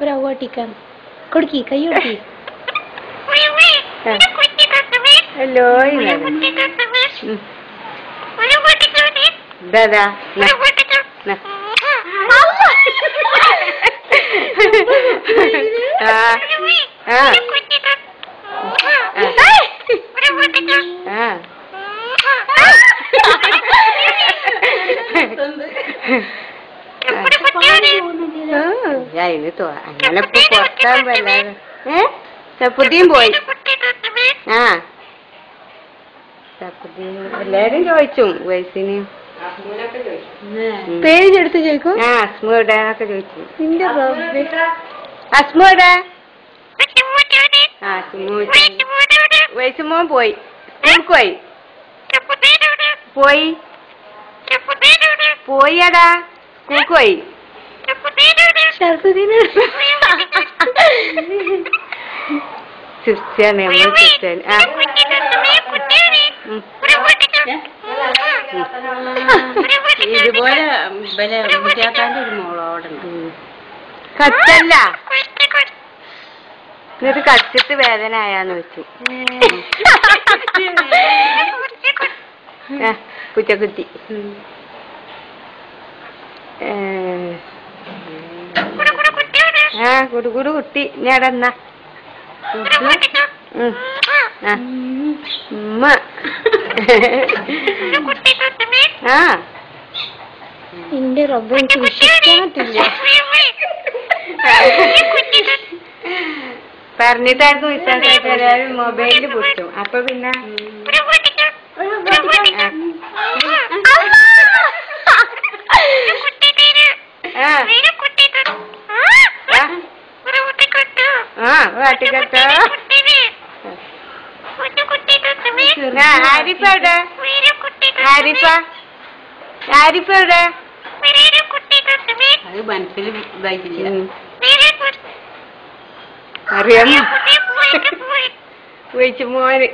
ഒരു അവട്ടിക്കാൻ കൊടുക്കി കൈ കൊടുക്കി ഹലോ ദാദാ ആ ആ ആ അതിന് അങ്ങനെ ഇപ്പൊ പുറത്താൻ വല്ലാതെ ഏ സപ്പുദ്ദീൻ പോയി ആ സഫുദ്ദീൻ എല്ലാരും ചോദിച്ചു വയസ്സിന് പേരെടുത്ത് ചോദിക്കും ആ അസ്മയുടെ ഒക്കെ ചോദിച്ചു നിന്റെ റബ്ബേ. അസ്മു എവിടെ ആ വയസ്സുമോൻ പോയി സ്കൂൾക്ക് പോയി പോയി പോയടാ സ്കൂൾക്ക് പോയി നമ്മൾ ആ. ഇതുപോലെ മുറ്റാത്താന്റെ ഒരു എന്നിട്ട് കച്ചിട്ട് വേദന ആയാന്ന് വെച്ചു. കുറ്റക്കുത്തി. ഏ. ആ കുടുകുടു കുട്ടി. ഞാടന്ന ആ. ഉമ്മ. ആ. നിന്റെ റബ്ബ എനിക്ക് വിശ്വസിക്കാൻ പറ്റില്ല പറഞ്ഞിട്ടായിരുന്നു വിശ്വാസമായിട്ട് എല്ലാവരും മൊബൈലിൽ പൊട്ടും. അപ്പൊ പിന്നെ ആ ആരിഫ എവിടെ ആരിഫ? ആരിഫ എവിടെ അത് മനസ്സിൽ ഇതായിട്ടില്ല. ഉം. അറിയാമോ? മോന്